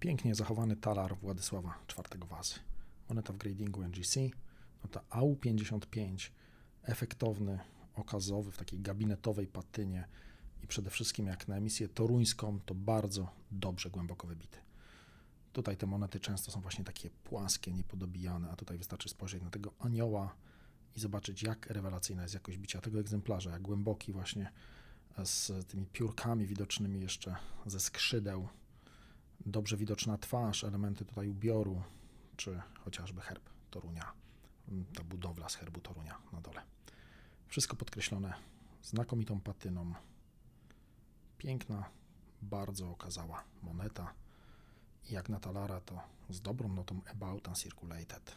Pięknie zachowany talar Władysława IV Wazy. Moneta w gradingu NGC, no to AU55, efektowny, okazowy, w takiej gabinetowej patynie i przede wszystkim jak na emisję toruńską, to bardzo dobrze głęboko wybity. Tutaj te monety często są właśnie takie płaskie, niepodobijane, a tutaj wystarczy spojrzeć na tego anioła i zobaczyć, jak rewelacyjna jest jakość bicia tego egzemplarza, jak głęboki właśnie z tymi piórkami widocznymi jeszcze ze skrzydeł, dobrze widoczna twarz, elementy tutaj ubioru, czy chociażby herb Torunia, ta budowla z herbu Torunia na dole. Wszystko podkreślone znakomitą patyną. Piękna, bardzo okazała moneta. I jak na talara, to z dobrą notą About Uncirculated.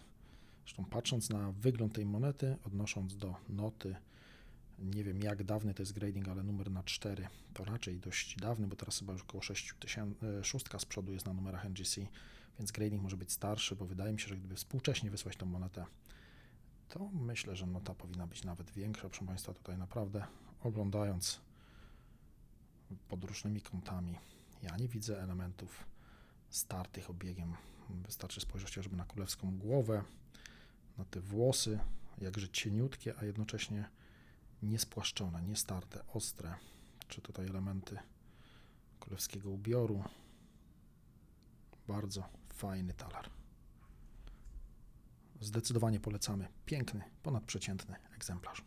Zresztą patrząc na wygląd tej monety, odnosząc do noty, nie wiem jak dawny to jest grading, ale numer na 4 to raczej dość dawny, bo teraz chyba już około 6 tysięcy, szóstka z przodu jest na numerach NGC, więc grading może być starszy, bo wydaje mi się, że gdyby współcześnie wysłać tą monetę, to myślę, że nota powinna być nawet większa. Proszę Państwa, tutaj naprawdę oglądając pod różnymi kątami, ja nie widzę elementów startych obiegiem. Wystarczy spojrzeć chociażby na królewską głowę, na te włosy, jakże cieniutkie, a jednocześnie niespłaszczone, niestarte, ostre. Czy tutaj elementy królewskiego ubioru. Bardzo fajny talar. Zdecydowanie polecamy. Piękny, ponadprzeciętny egzemplarz.